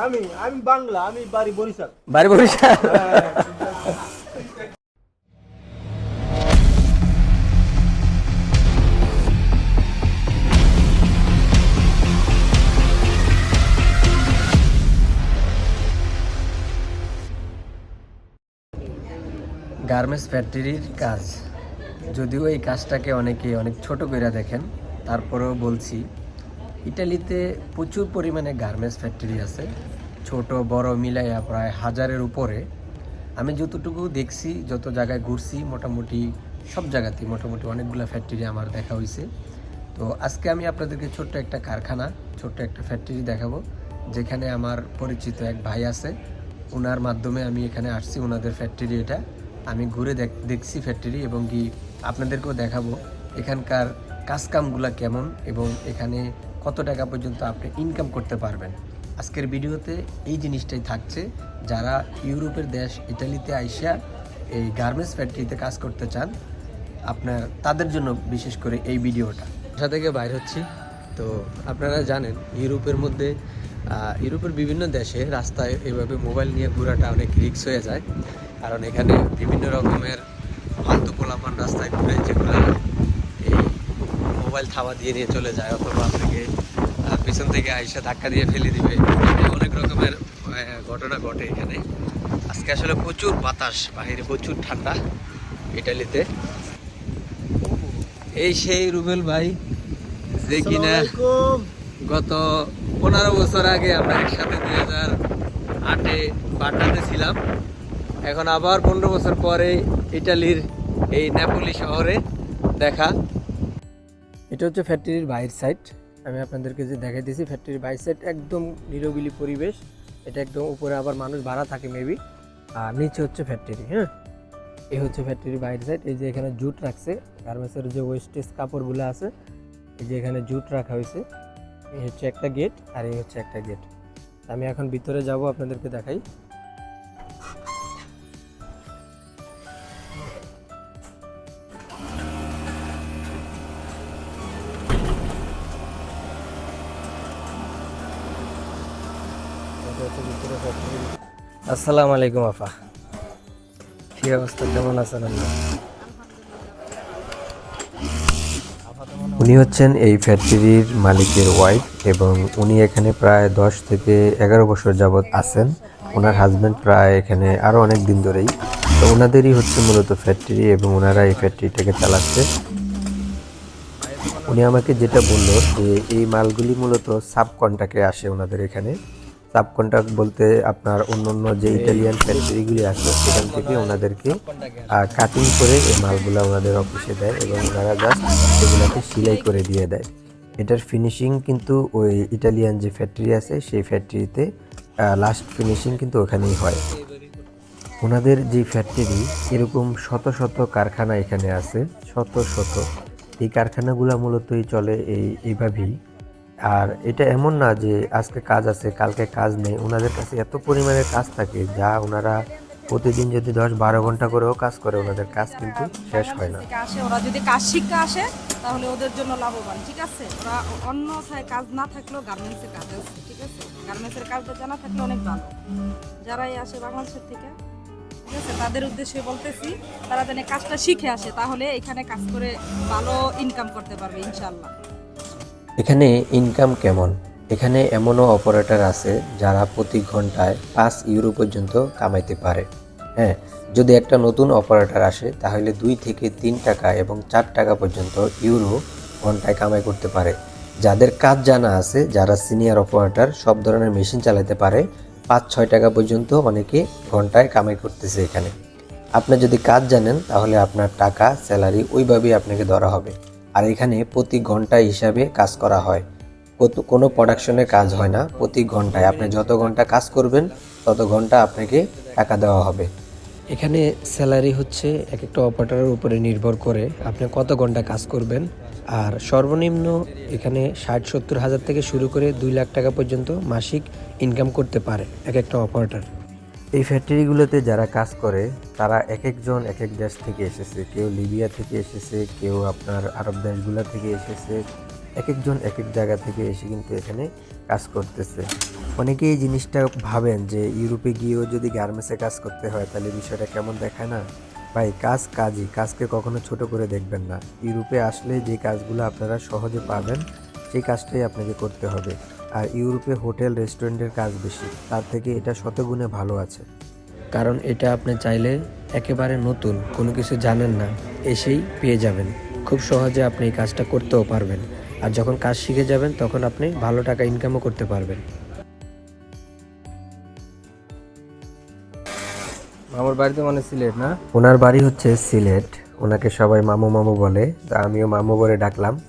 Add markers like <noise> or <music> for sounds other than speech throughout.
আমি আমি বাংলা আমি বাড়ি বরিশাল। বাড়ি বরিশাল? গার্মেন্টস ফ্যাক্টরির কাজ। যদিও এই কাজটাকে অনেকে অনেক ছোট করে দেখেন তারপরেও বলছি ইটালিতে প্রচুর পরিমাণে গার্মেন্টস ফ্যাক্টরি আছে। ছোট, বড় মিলাইয়া প্রায় হাজারের উপরে। আমি যতটুকু দেখছি, যত জায়গায় ঘুরছি, মোটামুটি সব জায়গাতেই মোটামুটি অনেকগুলো ফ্যাক্টরি আমার দেখা হয়েছে তো আজকে আমি আপনাদেরকে ছোট্ট একটা কারখানা, ছোট্ট একটা ফ্যাক্টরি দেখাবো, যেখানে আমার পরিচিত এক ভাই আছে। ওনার মাধ্যমে আমি এখানে আসছি ওনাদের ফ্যাক্টরি এটা। আমি ঘুরে দেখ, দেখছি ফ্যাক্টরি এবং কি আপনাদেরকেও দেখাবো এখানকার কাজকামগুলো কেমন এবং এখানে কত টাকা পর্যন্ত আপনি ইনকাম করতে পারবেন। আজকের ভিডিওতে এই জিনিসটাই থাকছে, যারা ইউরোপের দেশ ইটালিতে আইসা এই গার্মেন্টস ফ্যাক্টরিতে কাজ করতে চান, আপনার, তাদের জন্য বিশেষ করে এই ভিডিওটা। বাসা থেকে বাইর হচ্ছি? তো আপনারা জানেন, ইউরোপের মধ্যে ইউরোপের বিভিন্ন দেশে রাস্তায় এভাবে মোবাইল নিয়ে ঘোরাটা অনেক রিস্ক হয়ে যায়। কারণ এখানে বিভিন্ন রকমের ফালতু পোলাপান রাস্তায় ঘুরে যেগুলো এই মোবাইল থাবা দিয়ে নিয়ে চলে যায় অথবা আপনাকে পিছন থেকে আইসা ধাক্কা দিয়ে ফেলে দিবে। অনেক রকমের ঘটনা ঘটে এখানে। আজকে আসলে প্রচুর বাতাস বাইরে প্রচুর ঠান্ডা ইটালিতে। এই সেই রুবেল ভাই যে কিনা গত পনেরো বছর আগে আমরা একসাথে দুই হাজার আটে বাটাতে ছিলাম। এখন আবার পনেরো বছর পরে ইটালির এই নেপোলি শহরে দেখা। এটা হচ্ছে ফ্যাক্টরির বাইরের সাইড আমি আপনাদেরকে যে দেখাই দিয়েছি, ফ্যাক্টরির বাইরের সাইড একদম নিরবিলি পরিবেশ। এটা একদম উপরে আবার মানুষ ভাড়া থাকে মেবি আর নিচে হচ্ছে ফ্যাক্টরি হ্যাঁ? এই হচ্ছে ফ্যাক্টরির বাইরের সাইড এই যে এখানে জুট রাখছে গার্মেন্টসের যে ওয়েস্টেজ কাপড়গুলো আছে, এই যে এখানে জুট রাখা হয়েছে, এই হচ্ছে একটা গেট আর এই হচ্ছে একটা গেট আমি এখন ভিতরে যাব, আপনাদেরকে দেখাই। আসসালামু আলাইকুম আফা কি অবস্থা? কেমন আছেন উনি হচ্ছেন এই ফ্যাক্টরির মালিকের ওয়াইফ এবং উনি এখানে প্রায় দশ থেকে এগারো বছর যাবৎ আছেন। ওনার হাজব্যান্ড প্রায় এখানে আরও অনেক দিন ধরেই। তো ওনাদেরই হচ্ছে মূলত ফ্যাক্টরি এবং ওনারা এই ফ্যাক্টরিটাকে চালাচ্ছে। উনি আমাকে যেটা বলল যে এই মালগুলি মূলত সাব কন্ট্রাক্টে আসে ওনাদের এখানে। সাব কন্ট্রাক্ট বলতে আপনার অন্য অন্য যে ইটালিয়ান ফ্যাক্টরিগুলি আছে সেখান থেকে ওনাদেরকে কাটিং করে এই মালগুলো ওনাদের অফিসে দেয় এবং ওনারা জাস্ট সেগুলোকে সেলাই করে দিয়ে দেয়। এটার ফিনিশিং কিন্তু ওই ইটালিয়ান যে ফ্যাক্টরি আছে সেই ফ্যাক্টরিতে লাস্ট ফিনিশিং কিন্তু ওখানেই হয়। ওনাদের যে ফ্যাক্টরি এরকম শত শত কারখানা এখানে আছে শত শত। এই কারখানাগুলো মূলতই চলে এই এইভাবেই। আর এটা এমন না যে আজকে কাজ আছে, কালকে কাজ নেই। ওনাদের কাছে এত পরিমাণে কাজ থাকে যা ওনারা প্রতিদিন যদি দশ বারো ঘণ্টা করেও কাজ করে ওনাদের কাজ কিন্তু শেষ হয় না। ওরা যদি কাজ শিখতে আসে, তাহলে ওদের জন্য লাভবান, ঠিক আছে? ওরা অন্যথায় কাজ না থাকলেও গার্মেন্টসে কাজ আছে, ঠিক আছে? গার্মেন্টসের কাজটা জানা থাকলে অনেক ভালো। যারাই আসে বাংলাদেশের থেকে, ঠিক আছে? তাদের উদ্দেশ্যে বলতেছি, তারা যেন কাজটা শিখে আসে, তাহলে এখানে কাজ করে ভালো ইনকাম করতে পারবে ইনশাল্লাহ এখানে ইনকাম কেমন? এখানে এমনও অপারেটর আছে যারা প্রতি ঘন্টায় পাঁচ ইউরো পর্যন্ত কামাইতে পারে। হ্যাঁ যদি একটা নতুন অপারেটর আসে, তাহলে দুই থেকে তিন টাকা এবং চার টাকা পর্যন্ত ইউরো ঘন্টায় কামাই করতে পারে। যাদের কাজ জানা আছে, যারা সিনিয়র অপারেটর সব ধরনের মেশিন চালাতে পারে, পাঁচ, ছয় টাকা পর্যন্ত অনেকে ঘন্টায় কামাই করতেছে এখানে। আপনি যদি কাজ জানেন, তাহলে আপনার টাকা স্যালারি ওইভাবেই আপনাকে ধরা হবে। আর এখানে প্রতি ঘণ্টা হিসাবে কাজ করা হয়। কত- কোনো প্রোডাকশনে কাজ হয় না, প্রতি ঘন্টায়। আপনি যত ঘণ্টা কাজ করবেন, তত ঘণ্টা আপনাকে টাকা দেওয়া হবে। এখানে স্যালারি হচ্ছে এক একটা অপারেটরের উপরে নির্ভর করে আপনি কত ঘণ্টা কাজ করবেন। আর সর্বনিম্ন এখানে ষাট, সত্তর হাজার থেকে শুরু করে দুই লাখ টাকা পর্যন্ত মাসিক ইনকাম করতে পারে এক একটা অপারেটর এই ফ্যাক্টরিগুলোতে যারা কাজ করে, তারা এক একজন এক এক দেশ থেকে এসেছে। কেউ লিবিয়া থেকে এসেছে, কেউ আপনার আরব দেশগুলো থেকে এসেছে। এক একজন এক এক জায়গা থেকে এসে কিন্তু এখানে কাজ করতেছে। অনেকেই এই জিনিসটা ভাবেন যে, ইউরোপে গিয়েও যদি গার্মেন্টসে কাজ করতে হয়, তাহলে বিষয়টা কেমন দেখায় না? ভাই, কাজ কাজই। কাজকে কখনো ছোট করে দেখবেন না। ইউরোপে আসলে যে কাজগুলো আপনারা সহজে পাবেন, সেই কাজটাই আপনাকে করতে হবে। আর ইউরোপে হোটেল রেস্টুরেন্টের কাজ বেশি। তার থেকে এটা শতগুণে ভালো আছে। কারণ এটা আপনি চাইলে একেবারে নতুন কোনো কিছু জানেন না এসেই পেয়ে যাবেন। খুব সহজে আপনি এই কাজটা করতেও পারবেন। আর যখন কাজ শিখে যাবেন তখন আপনি ভালো টাকা ইনকামও করতে পারবেন। আমার বাড়িতে মানে সিলেট না? ওনার বাড়ি হচ্ছে সিলেট। ওনাকে সবাই মামু মামু বলে। তা আমিও মামু বলে ডাকলাম।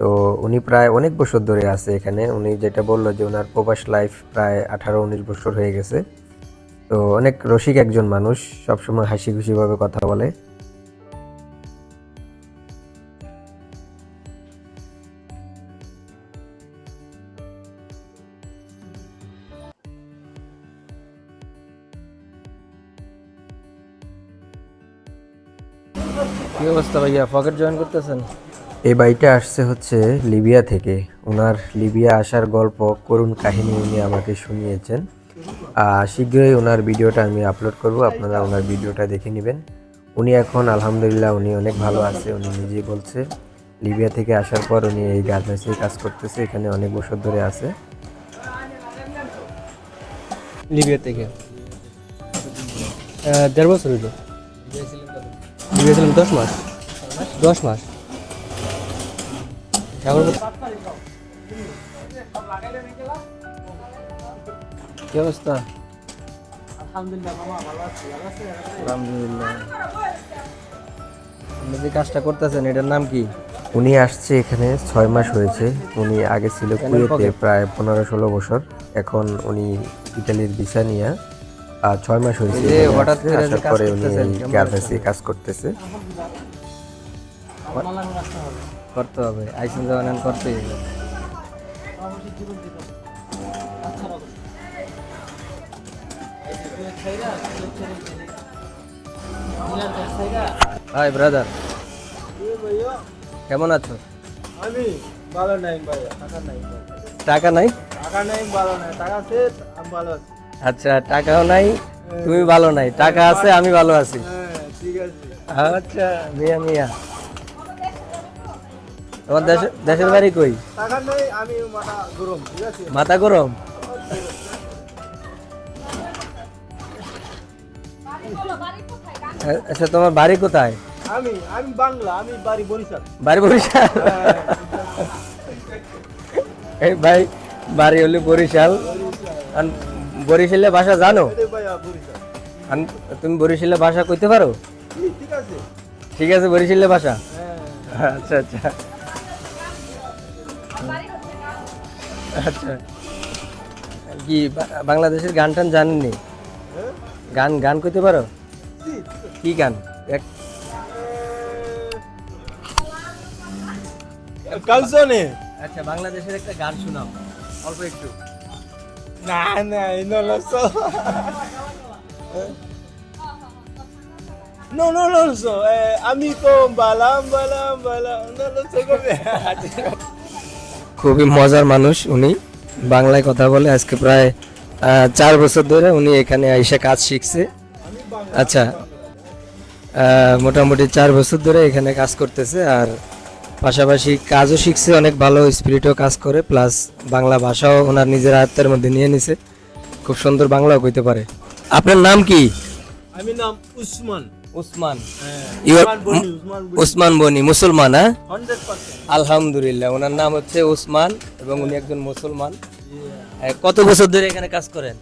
তো উনি প্রায় অনেক বছর ধরে আছে এখানে। উনি যেটা বলল যে ওনার প্রবাস লাইফ প্রায় আঠারো, উনিশ বছর হয়ে গেছে। তো অনেক রসিক একজন মানুষ, সবসময় হাসি খুশিভাবে কথা বলে। কি অবস্থা ভাইয়া? পকেট জয়েন করতেছেন? এই বাড়িটা আসছে হচ্ছে লিবিয়া থেকে। ওনার লিবিয়া আসার গল্প, করুণ কাহিনী উনি আমাকে শুনিয়েছেন। শীঘ্রই ওনার ভিডিওটা আমি আপলোড করব, আপনারা ওনার ভিডিওটা দেখে নেবেন। উনি এখন, আলহামদুলিল্লাহ, উনি অনেক ভালো আছে, উনি নিজেই বলছে, লিবিয়া থেকে আসার পর উনি এই গার্মেন্টসে কাজ করতেছে, এখানে অনেক বছর ধরে আছে। লিবিয়া থেকে? দেড় বছর হইল। দশ মাস। দশ মাস? এখন কি অবস্থা? আপনি যে কাজটা করতেছেন এটার নাম কি? উনি আসছে এখানে ছয় মাস হয়েছে। উনি আগে ছিল কুয়েতে প্রায় পনেরো ষোলো বছর। এখন উনি ইতালির ভিসা নিয়ে ছয় মাস হয়েছে এই যে এখানে হঠাৎ আসার পরে উনি গার্মেন্টসে কাজ করতেছে। করতে হবে আইসেন জয়েন করতে হবে। হাই ব্রাদার কেমন আছো? আমি ভালো নাই ভাইয়া টাকা নাই ভাই। টাকা নাই? টাকা নাই ভালো নাই টাকা আছে আমি ভালো আছি। আচ্ছা টাকাও নাই তুমি ভালো নাই টাকা আছে আমি ভালো আছি। হ্যাঁ ঠিক আছে। আচ্ছা মিয়া মিয়া। তোমার দেশে দেশের বাড়ি কই? মাথা গরম। আচ্ছা তোমার বাড়ি কোথায়? আমি আমি বাংলা আমি বাড়ি বরিশাল। বাড়ি বরিশাল? এই ভাই বাড়ি হলে বরিশাল। আর বরিশালে ভাষা জানো? তুমি বরিশালে ভাষা কইতে পারো? ঠিক আছে। ঠিক আছে বরিশালে ভাষা? হ্যাঁ। আচ্ছা আচ্ছা। আচ্ছা। কি বাংলাদেশের গান টান জানেননি? গান গান করতে পারো? কি? গান? এক কালসনে। আচ্ছা বাংলাদেশের একটা গান শোনাও। অল্প একটু। না না no lo so no no lo so eh, amico balam balam balam no lo so come খুবই মজার মানুষ উনি। বাংলায় কথা বলে আজকে প্রায় চার বছর ধরে উনি এখানে এসে কাজ শিখছে। আচ্ছা মোটামুটি চার বছর ধরে এখানে কাজ করতেছে আর পাশাপাশি কাজও শিখছে, অনেক ভালো স্পিরিটও কাজ করে, প্লাস বাংলা ভাষাও ওনার নিজের আয়ত্তের মধ্যে নিয়ে নিছে। খুব সুন্দর বাংলাও কইতে পারে। আপনার নাম কি? আমি নাম উসমান। উসমান। হ্যাঁ। উসমান বনি মুসলমান হ্যাঁ? আলহামদুলিল্লাহ ওনার নাম হচ্ছে উসমান এবং উনি একজন মুসলমান। কত বছর ধরে এখানে কাজ করেন?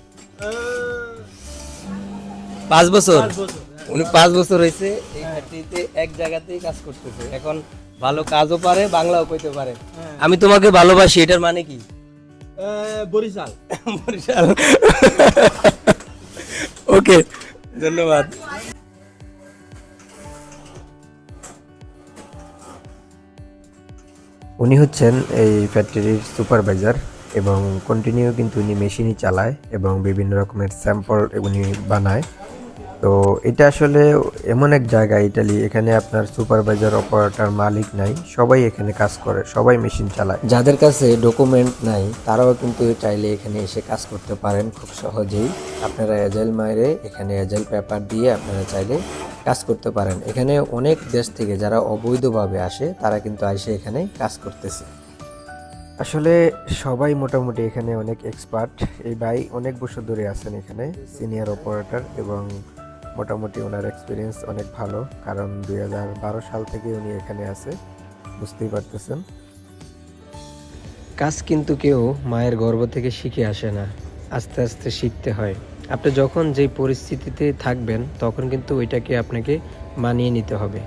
পাঁচ বছর? উনি পাঁচ বছর হয়েছে এই ফ্যাক্টরিতে এক জায়গাতেই কাজ করতেছে। এখন ভালো কাজও পারে বাংলাও কইতে পারে। হ্যাঁ। আমি তোমাকে ভালোবাসি এটার মানে কি? বরিশাল। বরিশাল। <laughs> ওকে ধন্যবাদ। উনি হচ্ছেন এই ফ্যাক্টরির সুপারভাইজার এবং কন্টিনিউ কিন্তু উনি মেশিনই চালায় এবং বিভিন্ন রকমের স্যাম্পল উনি বানায়। তো এটা আসলে এমন এক জায়গা ইটালি এখানে আপনার সুপারভাইজার অপারেটর মালিক নাই সবাই এখানে কাজ করে সবাই মেশিন চালায়। যাদের কাছে ডকুমেন্ট নাই তারাও কিন্তু চাইলে এখানে এসে কাজ করতে পারেন খুব সহজেই। আপনারা এজেল মাইরে এখানে এজেল পেপার দিয়ে আপনারা চাইলে কাজ করতে পারেন। এখানে অনেক দেশ থেকে যারা অবৈধভাবে আসে তারা কিন্তু এসে এখানে কাজ করতেছে। আসলে সবাই মোটামুটি এখানে অনেক এক্সপার্ট এই ভাই অনেক বছর ধরে আছেন এখানে সিনিয়র অপারেটর এবং মোটামুটি ওনার এক্সপিরিয়েন্স অনেক ভালো, কারণ দুই সাল থেকে উনি এখানে আছে, বুঝতেই পারতেছেন। কাজ কিন্তু কেউ মায়ের গর্ভ থেকে শিখে আসে না, আস্তে আস্তে শিখতে হয়। আপনি যখন যেই পরিস্থিতিতে থাকবেন, তখন কিন্তু ওইটাকে আপনাকে মানিয়ে নিতে হবে।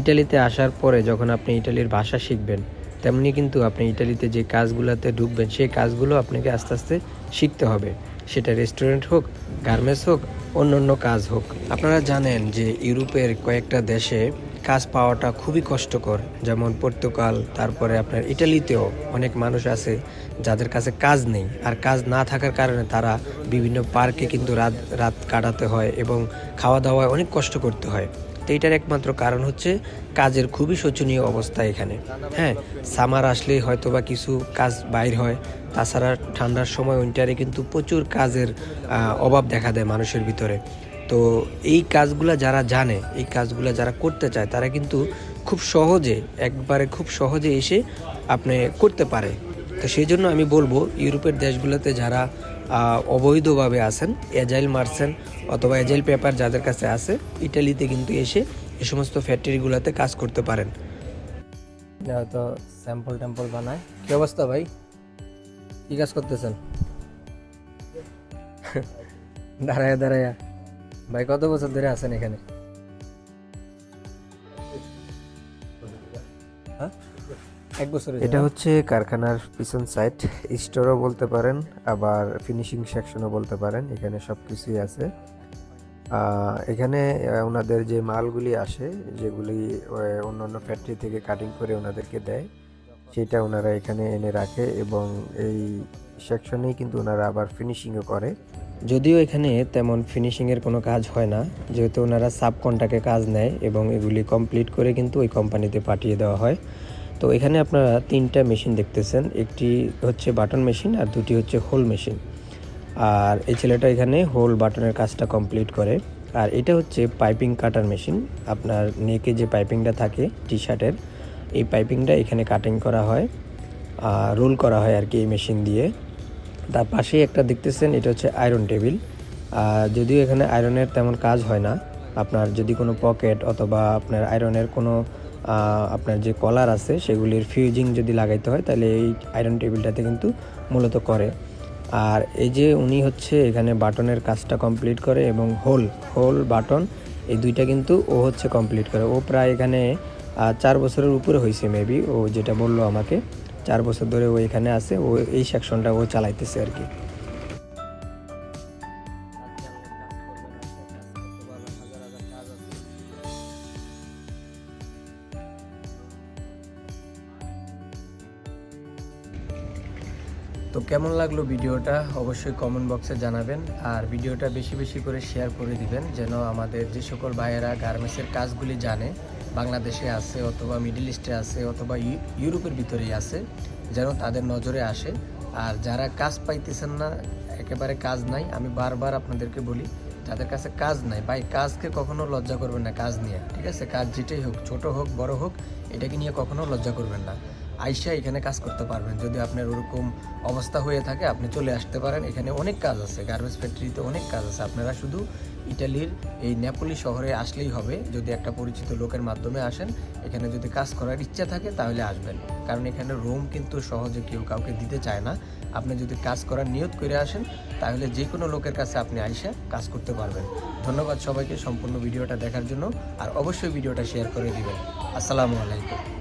ইটালিতে আসার পরে যখন আপনি ইটালির ভাষা শিখবেন, তেমনি কিন্তু আপনি ইটালিতে যে কাজগুলোতে ঢুকবেন, সেই কাজগুলো আপনাকে আস্তে আস্তে শিখতে হবে। সেটা রেস্টুরেন্ট হোক গার্মেন্টস হোক অন্য অন্য কাজ হোক। আপনারা জানেন যে ইউরোপের কয়েকটা দেশে কাজ পাওয়াটা খুবই কষ্টকর। যেমন পর্তুগাল, তারপরে আপনার ইটালিতেও অনেক মানুষ আছে যাদের কাছে কাজ নেই। আর কাজ না থাকার কারণে তারা বিভিন্ন পার্কে কিন্তু রাত রাত কাটাতে হয় এবং খাওয়া দাওয়ায় অনেক কষ্ট করতে হয়। তো এটার একমাত্র কারণ হচ্ছে কাজের খুবই শোচনীয় অবস্থা এখানে। হ্যাঁ সামার আসলেই হয়তো বা কিছু কাজ বাইর হয়। তাছাড়া ঠান্ডার সময় উইন্টারে কিন্তু প্রচুর কাজের অভাব দেখা দেয় মানুষের ভিতরে। তো এই কাজগুলা যারা জানে, এই কাজগুলো যারা করতে চায়, তারা কিন্তু খুব সহজে, একবারে খুব সহজে এসে আপনি করতে পারে। তো সেই জন্য আমি বলব, ইউরোপের দেশগুলোতে যারা অবৈধভাবে আছেন এজাইল মার্সেন অথবা এজাইল পেপার যাদের কাছে আছে, ইটালিতে কিন্তু এসে এ সমস্ত ফ্যাক্টরিগুলোতে কাজ করতে পারেন। তো স্যাম্পল ট্যাম্পল বানায়, কি অবস্থা ভাই? কি কাজ করতেছেন? দাঁড়ায় দাঁড়ায়। ভাই কত বছর ধরে আছেন এখানে? হ্যাঁ? এক বছর এটা হচ্ছে কারখানার পিছন সাইড স্টোরও বলতে পারেন আবার ফিনিশিং সেকশনও বলতে পারেন এখানে সব কিছুই আছে এখানে ওনাদের যে মালগুলি আসে যেগুলি আহ, অন্যান্য ফ্যাক্টরি থেকে কাটিং করে ওনাদেরকে দেয় সেটা ওনারা এখানে এনে রাখে এবং এই সেকশনেই কিন্তু ওনারা আবার ফিনিশিংও করে। যদিও এখানে তেমন ফিনিশিংয়ের কোনো কাজ হয় না, যেহেতু ওনারা সাব কন্ট্রাক্টে কাজ নেয় এবং এগুলি কমপ্লিট করে কিন্তু ওই কোম্পানিতে পাঠিয়ে দেওয়া হয়। তো এখানে আপনারা তিনটা মেশিন দেখতেছেন, একটি হচ্ছে বাটন মেশিন আর দুটি হচ্ছে হোল মেশিন আর এই ছেলেটা এখানে হোল বাটনের কাজটা কমপ্লিট করে। আর এটা হচ্ছে পাইপিং কাটার মেশিন আপনার নেকে যে পাইপিংটা থাকে টি শার্টের এই পাইপিংটা এখানে কাটিং করা হয় আর রোল করা হয় আর কি এই মেশিন দিয়ে। তার পাশেই একটা দেখতেছেন, এটা হচ্ছে আয়রন টেবিল যদিও এখানে আয়রনের তেমন কাজ হয় না, আপনার যদি কোনো পকেট অথবা আপনার আয়রনের কোনো আপনার যে কলার আছে, সেগুলির ফিউজিং যদি লাগাইতে হয়, তাহলে এই আয়রন টেবিলটাতে কিন্তু মূলত করে। আর এই যে উনি হচ্ছে এখানে বাটনের কাজটা কমপ্লিট করে এবং হোল হোল বাটন এই দুইটা কিন্তু ও হচ্ছে কমপ্লিট করে। ও প্রায় এখানে চার বছরের উপরে হয়েছে মেবি ও যেটা বলল আমাকে। চার বছর ধরে ও এখানে আছে, ও এই সেকশনটা ও চালাইতেছে আর কি। তো কেমন লাগল ভিডিওটা? অবশ্যই কমেন্ট বক্সে জানাবেন, আর ভিডিওটা বেশি বেশি করে শেয়ার করে দিবেন, যেন আমাদের যে সকল ভাইয়েরা গার্মেন্টসের কাজগুলি জানে বাংলাদেশে আছে অথবা মিডিল ইস্টে আছে অথবা ইউ- ইউরোপের ভিতরেই আছে, যেন তাদের নজরে আসে। আর যারা কাজ পাইতেছেন না, একেবারে কাজ নাই, আমি বারবার আপনাদেরকে বলি, যাদের কাছে কাজ নাই, ভাই, কাজকে কখনো লজ্জা করবেন না, কাজ নিয়ে, ঠিক আছে? কাজ যেটাই হোক, ছোট হোক, বড় হোক, এটাকে নিয়ে কখনো লজ্জা করবেন না। আইসা এখানে কাজ করতে পারবেন। যদি আপনার ওরকম অবস্থা হয়ে থাকে, আপনি চলে আসতে পারেন। এখানে অনেক কাজ আছে। গার্মেন্টস ফ্যাক্টরিতে অনেক কাজ আছে। আপনারা শুধু ইটালির এই নেপোলি শহরে আসলেই হবে। যদি একটা পরিচিত লোকের মাধ্যমে আসেন, এখানে যদি কাজ করার ইচ্ছা থাকে, তাহলে আসবেন। কারণ এখানে রুম কিন্তু সহজে কেউ কাউকে দিতে চায় না। আপনি যদি কাজ করার নিয়ত করে আসেন, তাহলে যে কোনো লোকের কাছে আপনি আইসা কাজ করতে পারবেন। ধন্যবাদ সবাইকে সম্পূর্ণ ভিডিওটা দেখার জন্য। আর অবশ্যই ভিডিওটা শেয়ার করে দিবেন। আসসালামু আলাইকুম।